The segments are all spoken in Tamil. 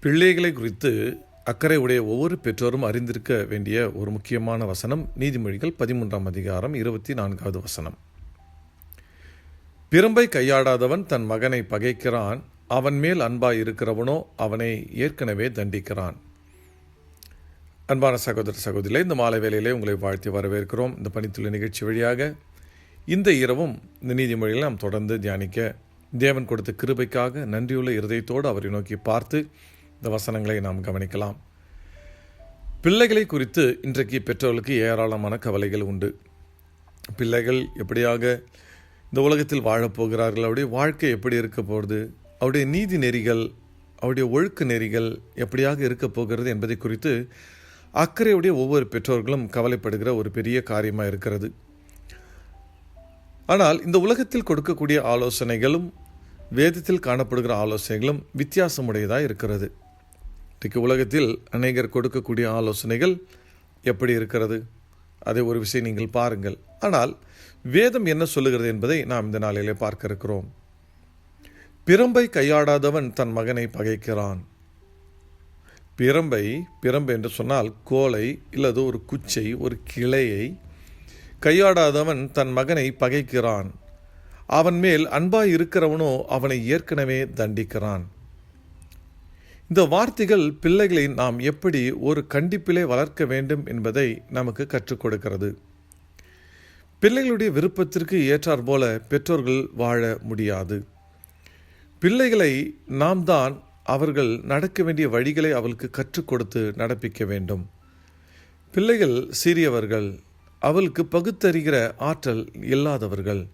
பிள்ளைகளை குறித்து அக்கறை உடைய ஒவ்வொரு பெற்றோரும் அறிந்திருக்க வேண்டிய ஒரு முக்கியமான வசனம் நீதிமொழிகள் பதிமூன்றாம் அதிகாரம் இருபத்தி நான்காவது வசனம். பிரம்பை கையாடாதவன் தன் மகனை பகைக்கிறான் அவன் மேல் அன்பாய் இருக்கிறவனோ அவனை ஏற்கனவே தண்டிக்கிறான். அன்பான சகோதர சகோதரிகளே இந்த மாலை வேளையிலே உங்களை வாழ்த்தி வரவேற்கிறோம். இந்த பணித்துள்ள நிகழ்ச்சி வழியாக இந்த இரவும் இந்த நீதிமொழிகளை நாம் தொடர்ந்து தியானிக்க தேவன் கொடுத்த கிருபைக்காக நன்றியுள்ள இருதயத்தோடு அவரை நோக்கி பார்த்து இந்த வசனங்களை நாம் கவனிக்கலாம். பிள்ளைகளை குறித்து இன்றைக்கு பெற்றோர்களுக்கு ஏராளமான கவலைகள் உண்டு. பிள்ளைகள் எப்படியாக இந்த உலகத்தில் வாழப்போகிறார்கள் அவருடைய வாழ்க்கை எப்படி இருக்க போகிறது அவருடைய நீதி நெறிகள் அவருடைய ஒழுக்க நெறிகள் எப்படியாக இருக்க போகிறது என்பதை குறித்து அக்கறையுடைய ஒவ்வொரு பெற்றோர்களும் கவலைப்படுகிற ஒரு பெரிய காரியமாக இருக்கிறது. ஆனால் இந்த உலகத்தில் கொடுக்கக்கூடிய ஆலோசனைகளும் வேதத்தில் காணப்படுகிற ஆலோசனைகளும் வித்தியாசமுடையதாக இருக்கிறது. இன்றைக்கு உலகத்தில் அநேகர் கொடுக்கக்கூடிய ஆலோசனைகள் எப்படி இருக்கிறது? அதை ஒரு விஷயம் நீங்கள் பாருங்கள். ஆனால் வேதம் என்ன சொல்லுகிறது என்பதை நாம் இந்த நாளிலே பார்க்க இருக்கிறோம். பிரம்பை கையாடாதவன் தன் மகனை பகைக்கிறான். பிரம்பை பிரம்பு என்று சொன்னால் கோலை இல்லது ஒரு குச்சை ஒரு கிளையை கையாடாதவன் தன் மகனை பகைக்கிறான். அவன் மேல் அன்பாய் இருக்கிறவனோ அவனை ஏற்கனவே தண்டிக்கிறான். இந்த வார்த்தைகள் பிள்ளைகளை நாம் எப்படி ஒரு கண்டிப்பிலே வளர்க்க வேண்டும் என்பதை நமக்கு கற்றுக் கொடுக்கிறது. பிள்ளைகளுடைய விருப்பத்திற்கு ஏற்றாற் போல பெற்றோர்கள் வாழ முடியாது. பிள்ளைகளை நாம் தான் அவர்கள் நடக்க வேண்டிய வழிகளை அவளுக்கு கற்றுக் கொடுத்து நடப்பிக்க வேண்டும். பிள்ளைகள் சீரியவர்கள் அவளுக்கு பகுத்தறிகிற ஆற்றல் இல்லாதவர்கள்.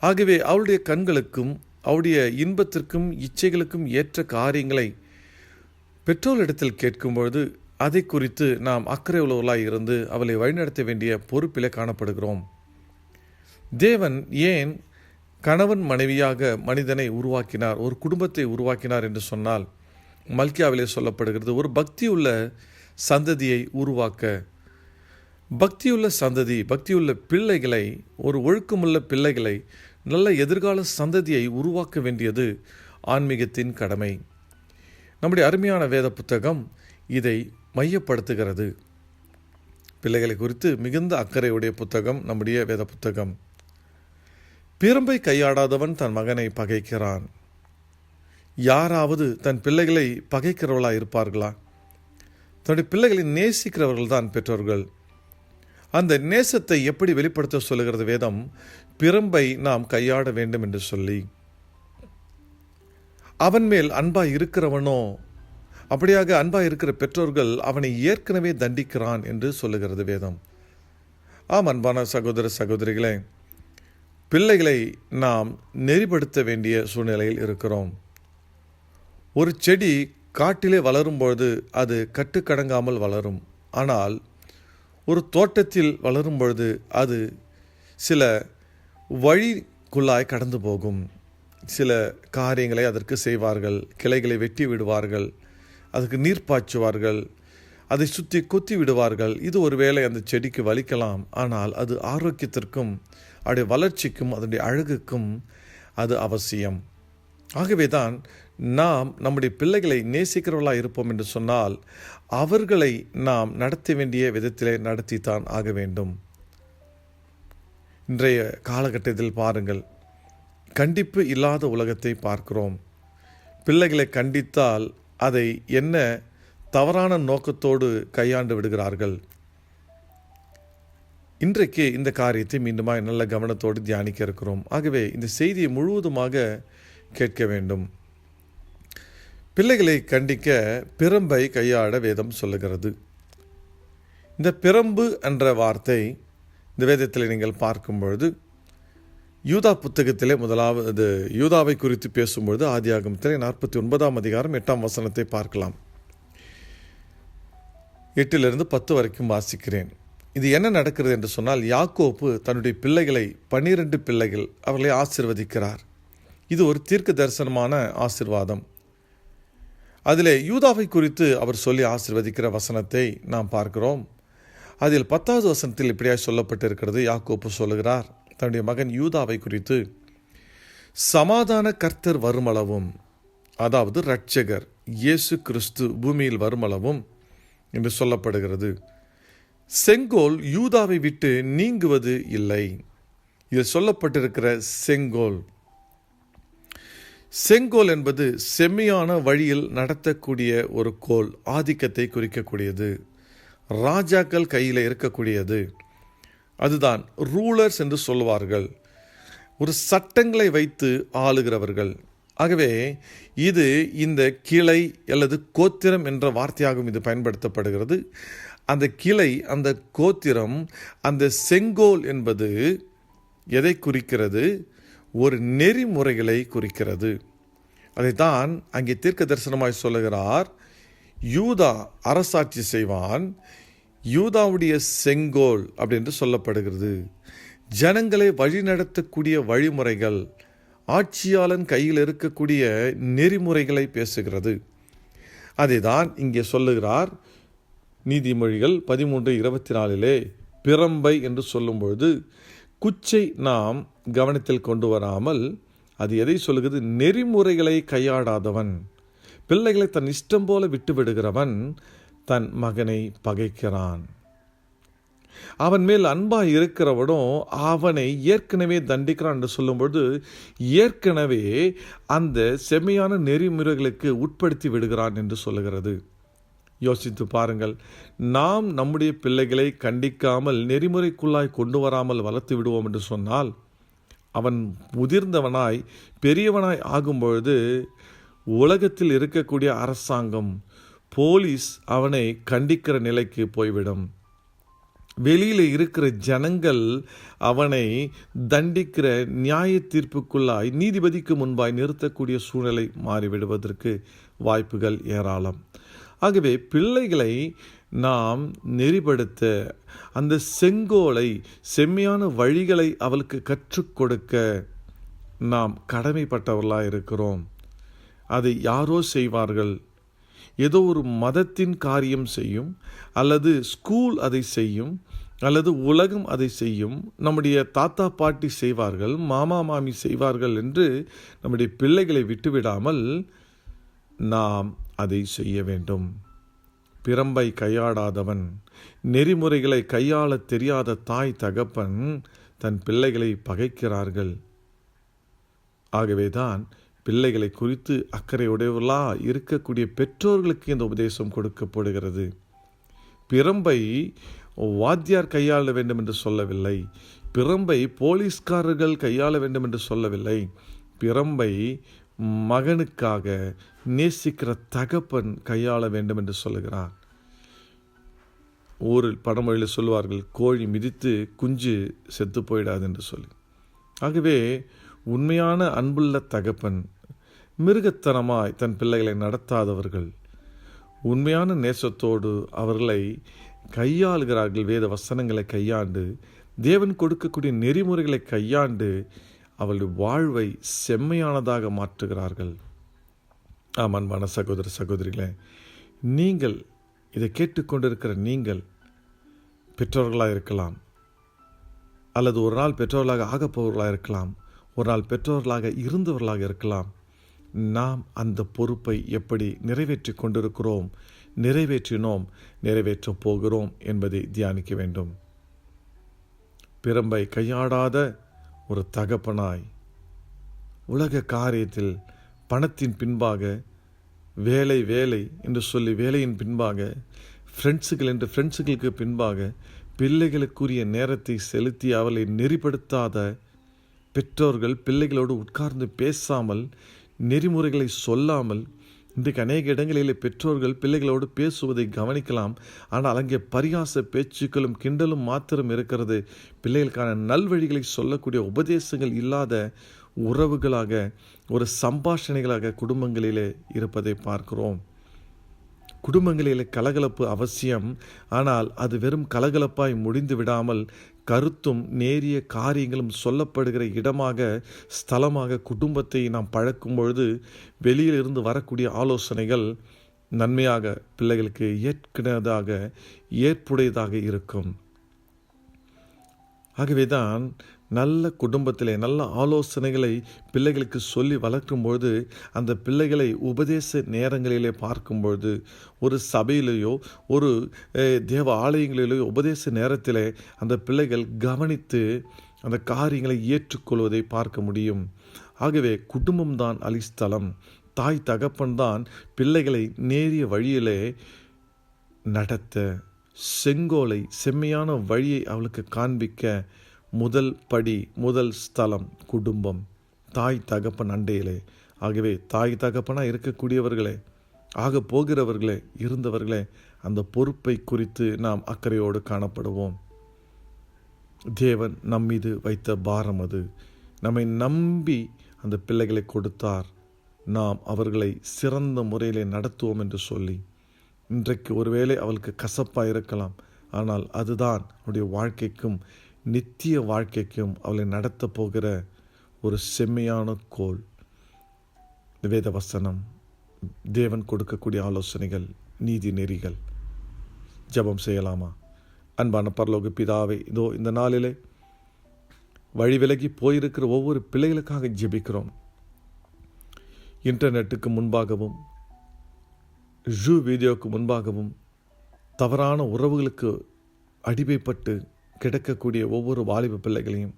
ஆகவே அவளுடைய கண்களுக்கும் அவளுடைய இன்பத்திற்கும் இச்சைகளுக்கும் ஏற்ற காரியங்களை பெற்றோரிடத்தில் கேட்கும்பொழுது அதை குறித்து நாம் அக்கறை உள்ளவர்களாய் இருந்து அவளை வழிநடத்த வேண்டிய பொறுப்பிலே காணப்படுகிறோம். தேவன் ஏன் கணவன் மனைவியாக மனிதனை உருவாக்கினார் ஒரு குடும்பத்தை உருவாக்கினார் என்று சொன்னால் மல்கியாவிலே சொல்லப்படுகிறது ஒரு பக்தியுள்ள சந்ததியை உருவாக்க. பக்தியுள்ள சந்ததி பக்தியுள்ள பிள்ளைகளை ஒரு ஒழுக்கமுள்ள பிள்ளைகளை நல்ல எதிர்கால சந்ததியை உருவாக்க வேண்டியது ஆன்மீகத்தின் கடமை. நம்முடைய அருமையான வேத புத்தகம் இதை மையப்படுத்துகிறது. பிள்ளைகளை குறித்து மிகுந்த அக்கறையுடைய புத்தகம் நம்முடைய வேத புத்தகம். பிரம்பை கையாடாதவன் தன் மகனை பகைக்கிறான். யாராவது தன் பிள்ளைகளை பகைக்கிறவர்களா இருப்பார்களா? தன்னுடைய பிள்ளைகளை நேசிக்கிறவர்கள் தான் பெற்றோர்கள். அந்த நேசத்தை எப்படி வெளிப்படுத்த சொல்லுகிறது வேதம் பிரம்பை நாம் கையாட வேண்டும் என்று சொல்லி. அவன் மேல் அன்பாய் இருக்கிறவனோ? அப்படியாக அன்பாய் இருக்கிற பெற்றோர்கள் அவனை ஏற்கனவே தண்டிக்கிறான் என்று சொல்லுகிறது வேதம். ஆம் அன்பான சகோதர சகோதரிகளே பிள்ளைகளை நாம் நெறிப்படுத்த வேண்டிய சூழ்நிலையில் இருக்கிறோம். ஒரு செடி காட்டிலே வளரும்பொழுது அது கட்டுக்கடங்காமல் வளரும். ஆனால் ஒரு தோட்டத்தில் வளரும் பொழுது அது சில வழிக்குள்ளாய் கடந்து போகும். சில காரியங்களை அதற்கு செய்வார்கள் கிளைகளை வெட்டி விடுவார்கள் அதுக்கு நீர் பாய்ச்சுவார்கள் அதை சுற்றி கொத்தி விடுவார்கள். இது ஒருவேளை அந்த செடிக்கு வலிக்கலாம் ஆனால் அது ஆரோக்கியத்திற்கும் அதனுடைய வளர்ச்சிக்கும் அதனுடைய அழகுக்கும் அது அவசியம். ஆகவே தான் நாம் நம்முடைய பிள்ளைகளை நேசிக்கிறவர்களாக இருப்போம் என்று சொன்னால் அவர்களை நாம் நடத்த வேண்டிய விதத்திலே நடத்தித்தான் ஆக வேண்டும். இன்றைய காலகட்டத்தில் பாருங்கள் கண்டிப்பு இல்லாத உலகத்தை பார்க்கிறோம். பிள்ளைகளை கண்டித்தால் அதை என்ன தவறான நோக்கத்தோடு கையாண்டு விடுகிறார்கள்? இன்றைக்கு இந்த காரியத்தை மீண்டுமாய் நல்ல கவனத்தோடு தியானிக்க இருக்கிறோம். ஆகவே இந்த செய்தியை முழுவதுமாக கேட்க வேண்டும். பிள்ளைகளை கண்டிக்க பிரம்பை கையாட வேதம் சொல்லுகிறது. இந்த பிரம்பு என்ற வார்த்தை இந்த வேதத்தில் நீங்கள் பார்க்கும் பொழுது யூதா புத்தகத்திலே முதலாவது யூதாவை குறித்து பேசும்பொழுது ஆதியாகமத்திலே நாற்பத்தி ஒன்பதாம் அதிகாரம் எட்டாம் வசனத்தை பார்க்கலாம். எட்டிலிருந்து பத்து வரைக்கும் வாசிக்கிறேன். இது என்ன நடக்கிறது என்று சொன்னால் யாக்கோப்பு தன்னுடைய பிள்ளைகளை பன்னிரண்டு பிள்ளைகள் அவர்களை ஆசிர்வதிக்கிறார். இது ஒரு தீர்க்க தரிசனமான ஆசிர்வாதம். அதிலே யூதாவை குறித்து அவர் சொல்லி ஆசிர்வதிக்கிற வசனத்தை நாம் பார்க்கிறோம். அதில் பத்தாவது வசனத்தில் இப்படியாய் சொல்லப்பட்டிருக்கிறது. யாக்கோப்பு சொல்லுகிறார் தன்னுடைய மகன் யூதாவை குறித்து சமாதான கர்த்தர் வருமளவும் அதாவது இரட்சகர் இயேசு கிறிஸ்து பூமியில் வருமளவும் என்று சொல்லப்படுகிறது. செங்கோல் யூதாவை விட்டு நீங்குவது இல்லை. இதில் சொல்லப்பட்டிருக்கிற செங்கோல். செங்கோல் என்பது செம்மையான வழியில் நடத்தக்கூடிய ஒரு கோல் ஆதிக்கத்தை குறிக்கக்கூடியது. ராஜாக்கள் கையில் இருக்கக்கூடியது. அதுதான் ரூலர்ஸ் என்று சொல்வார்கள் ஒரு சட்டங்களை வைத்து ஆளுகிறவர்கள். ஆகவே இது இந்த கிளை அல்லது கோத்திரம் என்ற வார்த்தையாகவும் இது பயன்படுத்தப்படுகிறது. அந்த கிளை அந்த கோத்திரம் அந்த செங்கோல் என்பது எதை குறிக்கிறது? ஒரு நெறிமுறைகளை குறிக்கிறது. அதைத்தான் அங்கே தீர்க்க தரிசனமாய் சொல்லுகிறார். யூதா அரசாட்சி செய்வான். யூதாவுடைய செங்கோல் அப்படின்னு சொல்லப்படுகிறது. ஜனங்களை வழிநடத்தக்கூடிய வழிமுறைகள் ஆட்சியாளன் கையில் இருக்கக்கூடிய நெறிமுறைகளை பேசுகிறது. அதை தான் இங்கே சொல்லுகிறார் நீதிமொழிகள் பதிமூன்று இருபத்தி நாலிலே பிரம்பை என்று சொல்லும்பொழுது குச்சை நாம் கவனத்தில் கொண்டு வராமல் அது எதை சொல்லுகிறது? நெறிமுறைகளை கையாடாதவன். பிள்ளைகளை தன் இஷ்டம் போல விட்டு விடுகிறவன் தன் மகனை பகைக்கிறான். அவன் மேல் அன்பாக இருக்கிறவனும் அவனை ஏற்கனவே தண்டிக்கிறான் என்று சொல்லும்பொழுது ஏற்கனவே அந்த செம்மையான நெறிமுறைகளுக்கு உட்படுத்தி விடுகிறான் என்று சொல்லுகிறது. யோசித்து பாருங்கள் நாம் நம்முடைய பிள்ளைகளை கண்டிக்காமல் நெறிமுறைக்குள்ளாய் கொண்டு வராமல் வளர்த்து விடுவோம் என்று சொன்னால் அவன் முதிர்ந்தவனாய் பெரியவனாய் ஆகும்பொழுது உலகத்தில் இருக்கக்கூடிய அரசாங்கம் போலீஸ் அவனை கண்டிக்கிற நிலைக்கு போய்விடும். வெளியில் இருக்கிற ஜனங்கள் அவனை தண்டிக்கிற நியாய தீர்ப்புக்குள்ளாய் நீதிபதிக்கு முன்பாய் நிறுத்தக்கூடிய சூழ்நிலை மாறிவிடுவதற்கு வாய்ப்புகள் ஏராளம். ஆகவே பிள்ளைகளை நாம் நெறிப்படுத்த அந்த செங்கோலை செம்மையான வழிகளை அவளுக்கு கற்றுக் கொடுக்க நாம் கடமைப்பட்டவர்களாக இருக்கிறோம் அதை யாரோ செய்வார்கள். ஏதோ ஒரு மதத்தின் காரியம் செய்யும் அல்லது ஸ்கூல் அதை செய்யும் அல்லது உலகம் அதை செய்யும். நம்முடைய தாத்தா பாட்டி செய்வார்கள் மாமா மாமி செய்வார்கள் என்று நம்முடைய பிள்ளைகளை விட்டுவிடாமல் நாம் அதை செய்ய வேண்டும். பிரம்பை கையாடாதவன் நெறிமுறைகளை கையாள தெரியாத தாய் தகப்பன் தன் பிள்ளைகளை பகைக்கிறார்கள். ஆகவேதான் பிள்ளைகளை குறித்து அக்கறையுடையவர்களா இருக்கக்கூடிய பெற்றோர்களுக்கு இந்த உபதேசம் கொடுக்கப்படுகிறது. பிரம்பை வாத்தியார் கையாள வேண்டும் என்று சொல்லவில்லை. பிரம்பை போலீஸ்காரர்கள் கையாள வேண்டும் என்று சொல்லவில்லை. பிரம்பை மகனுக்காக நேசிக்கிற தகப்பன் கையாள வேண்டும் என்று சொல்லுகிறார். ஊரில் படமொழியில் சொல்லுவார்கள் கோழி மிதித்து குஞ்சு செத்து போயிடாது என்று சொல்லி. ஆகவே உண்மையான அன்புள்ள தகப்பன் மிருகத்தனமாய் தன் பிள்ளைகளை நடத்தாதவர்கள். உண்மையான நேசத்தோடு அவர்களை கையாளுகிறார்கள். வேத வசனங்களை கையாண்டு தேவன் கொடுக்கக்கூடிய நெறிமுறைகளை கையாண்டு அவளுடைய வாழ்வை செம்மையானதாக மாற்றுகிறார்கள். ஆம் அன்பான சகோதர சகோதரிகளே நீங்கள் இதை கேட்டுக்கொண்டிருக்கிற நீங்கள் பெற்றோர்களாக இருக்கலாம். அல்லது ஒரு நாள் பெற்றோர்களாக ஆகப்போவர்களாக இருக்கலாம். ஒரு நாள் பெற்றோர்களாக இருந்தவர்களாக இருக்கலாம். நாம் அந்த பொறுப்பை எப்படி நிறைவேற்றி கொண்டிருக்கிறோம்? நிறைவேற்றினோம் நிறைவேற்றப் போகிறோம் என்பதை தியானிக்க வேண்டும். பிரம்பை கையாடாத ஒரு தகப்பனாய் உலக காரியத்தில் பணத்தின் பின்பாக வேலை வேலை என்று சொல்லி வேலையின் பின்பாக ஃப்ரெண்ட்ஸுகள் என்று ஃப்ரெண்ட்ஸுகளுக்கு பின்பாக பிள்ளைகளுக்குரிய நேரத்தை செலுத்தி அவளை நெறிப்படுத்தாத பெற்றோர்கள் பிள்ளைகளோடு உட்கார்ந்து பேசாமல் நெறிமுறைகளை சொல்லாமல் இன்றைக்கு அநேக இடங்களில் பெற்றோர்கள் பிள்ளைகளோடு பேசுவதை கவனிக்கலாம். ஆனால் அங்கே பரிகாச பேச்சுக்களும் கிண்டலும் மாத்திரம் இருக்கிறது. பிள்ளைகளுக்கான நல்வழிகளை சொல்லக்கூடிய உபதேசங்கள் இல்லாத உறவுகளாக ஒரு சம்பாஷணைகளாக குடும்பங்களிலே இருப்பதை பார்க்கிறோம். குடும்பங்களில் கலகலப்பு அவசியம். ஆனால் அது வெறும் கலகலப்பாய் முடிந்து விடாமல் கருத்தும் நேரிய காரியங்களும் சொல்லப்படுகிற இடமாக ஸ்தலமாக குடும்பத்தை நாம் பழக்கும் பொழுது வெளியிலிருந்து வரக்கூடிய ஆலோசனைகள் நன்மையாக பிள்ளைகளுக்கு ஏற்கனதாக ஏற்புடையதாக இருக்கும். ஆகவேதான் நல்ல குடும்பத்திலே நல்ல ஆலோசனைகளை பிள்ளைகளுக்கு சொல்லி வளர்க்கும்பொழுது அந்த பிள்ளைகளை உபதேச நேரங்களிலே பார்க்கும்பொழுது ஒரு சபையிலேயோ ஒரு தேவ ஆலயங்களிலேயோ உபதேச நேரத்திலே அந்த பிள்ளைகள் கவனித்து அந்த காரியங்களை ஏற்றுக்கொள்வதை பார்க்க முடியும். ஆகவே குடும்பம்தான் அலிஸ்தலம் தாய் தகப்பன்தான் பிள்ளைகளை நேரிய வழியிலே நடத்த செங்கோலை செம்மையான வழியை அவளுக்கு காண்பிக்க முதல் படி முதல் ஸ்தலம் குடும்பம். தாய் தகப்பன் அண்டையிலே ஆகவே தாய் தகப்பனாக இருக்கக்கூடியவர்களே ஆக போகிறவர்களே இருந்தவர்களே அந்த பொறுப்பை குறித்து நாம் அக்கறையோடு காணப்படுவோம். தேவன் நம் மீது வைத்த பாரம் அது. நம்மை நம்பி அந்த பிள்ளைகளை கொடுத்தார். நாம் அவர்களை சிறந்த முறையிலே நடத்துவோம் என்று சொல்லி. இன்றைக்கு ஒருவேளை அவளுக்கு கசப்பாக இருக்கலாம். ஆனால் அதுதான் அவருடைய வாழ்க்கைக்கும் நித்திய வாழ்க்கைக்கும் அவளை நடத்தப் போகிற ஒரு செம்மையான கோல் வேத வசனம். தேவன் கொடுக்கக்கூடிய ஆலோசனைகள் நீதி நெறிகள். ஜெபம் செய்யலாமா? அன்பான பரலோக பிதாவை இதோ இந்த நாளிலே வழி விலகி போயிருக்கிற ஒவ்வொரு பிள்ளைகளுக்காக ஜெபிக்கிறோம். இன்டர்நெட்டுக்கு முன்பாகவும் ஜூ வீடியோவுக்கு முன்பாகவும் தவறான உறவுகளுக்கு அடிமைப்பட்டு கிடக்கக்கூடிய ஒவ்வொரு வாலிப பிள்ளைகளையும்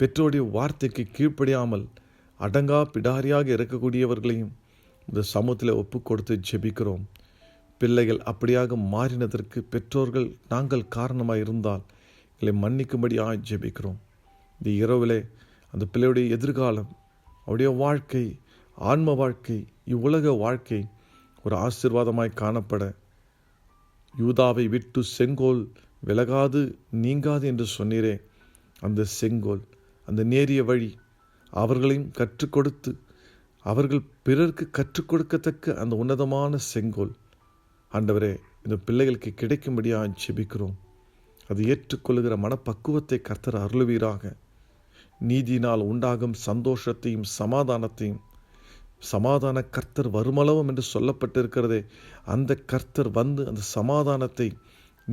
பெற்றோருடைய வார்த்தைக்கு கீழ்ப்படியாமல் அடங்கா பிடாரியாக இருக்கக்கூடியவர்களையும் இந்த சமூகத்தில் ஒப்பு கொடுத்து ஜெபிக்கிறோம். பிள்ளைகள் அப்படியாக மாறினதற்கு பெற்றோர்கள் நாங்கள் காரணமாக இருந்தால் எங்களை மன்னிக்கும்படியாக ஜெபிக்கிறோம். இந்த இரவிலே அந்த பிள்ளையுடைய எதிர்காலம் அவருடைய வாழ்க்கை ஆன்ம வாழ்க்கை இவ்வுலக வாழ்க்கை ஒரு ஆசீர்வாதமாய் காணப்பட யூதாவை விட்டு செங்கோல் விலகாது நீங்காது என்று சொன்னீரே. அந்த செங்கோல் அந்த நேரிய வழி அவர்களையும் கற்றுக் கொடுத்து அவர்கள் பிறருக்கு கற்றுக் கொடுக்கத்தக்க அந்த உன்னதமான செங்கோல். ஆண்டவரே இந்த பிள்ளைகளுக்கு கிடைக்கும்படியாக செபிக்கிறோம் அது ஏற்றுக்கொள்கிற மனப்பக்குவத்தை கர்த்தர் அருளுவீராக. நீதியினால் உண்டாகும் சந்தோஷத்தையும் சமாதானத்தையும் சமாதான கர்த்தர் வருமளவும் என்று சொல்லப்பட்டிருக்கிறதே அந்த கர்த்தர் வந்து அந்த சமாதானத்தை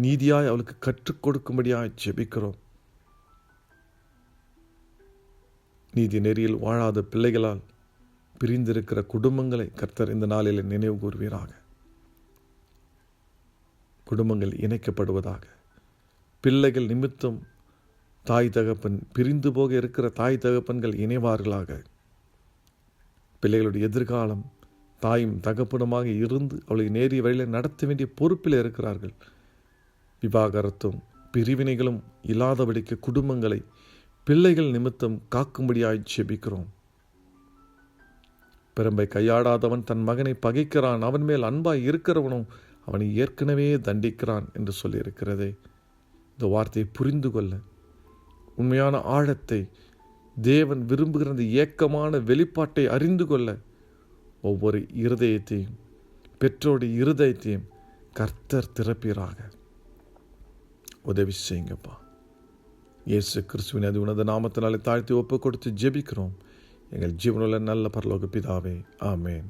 நீதியாய் அவளுக்கு கற்றுக் கொடுக்கும்படியாய் ஜெபிக்கிறோம். நீதி நெறியில் வாழாத பிள்ளைகளால் பிரிந்திருக்கிற குடும்பங்களை கர்த்தர் இந்த நாளில் நினைவு கூறுவீராக. குடும்பங்கள் இணைக்கப்படுவதாக. பிள்ளைகள் நிமித்தம் தாய் தகப்பன் பிரிந்து போக இருக்கிற தாய் தகப்பன்கள் இணைவார்களாக. பிள்ளைகளுடைய எதிர்காலம் தாயும் தகப்பனுமாக இருந்து அவளை நேரிய வழியில் நடத்த வேண்டிய பொறுப்பில் இருக்கிறார்கள். விவாகரத்தும் பிரிவினைகளும் இல்லாதபடிக்கு குடும்பங்களை பிள்ளைகள் நிமித்தம் காக்கும்படியாய் ஜெபிக்கிறோம். பெரும்பை கையாடாதவன் தன் மகனை பகைக்கிறான் அவன் மேல் அன்பாய் இருக்கிறவனும் அவனை ஏற்கனவே தண்டிக்கிறான் என்று சொல்லியிருக்கிறதே. இந்த வார்த்தையை புரிந்து கொள்ள உண்மையான ஆழத்தை தேவன் விரும்புகிற அந்த ஏக்கமான வெளிப்பாட்டை அறிந்து கொள்ள ஒவ்வொரு இருதயத்தையும் பெற்றோருடைய இருதயத்தையும் கர்த்தர் திறப்பீராக. உதவி செய்யுங்கப்பா. இயேசு கிறிஸ்துவின் அது உனது நாமத்தினாலே தாழ்த்தி ஒப்பு கொடுத்து ஜெபிக்கிறோம். எங்கள் ஜீவனுள்ள நல்ல பரலோக பிதாவே. ஆமேன்.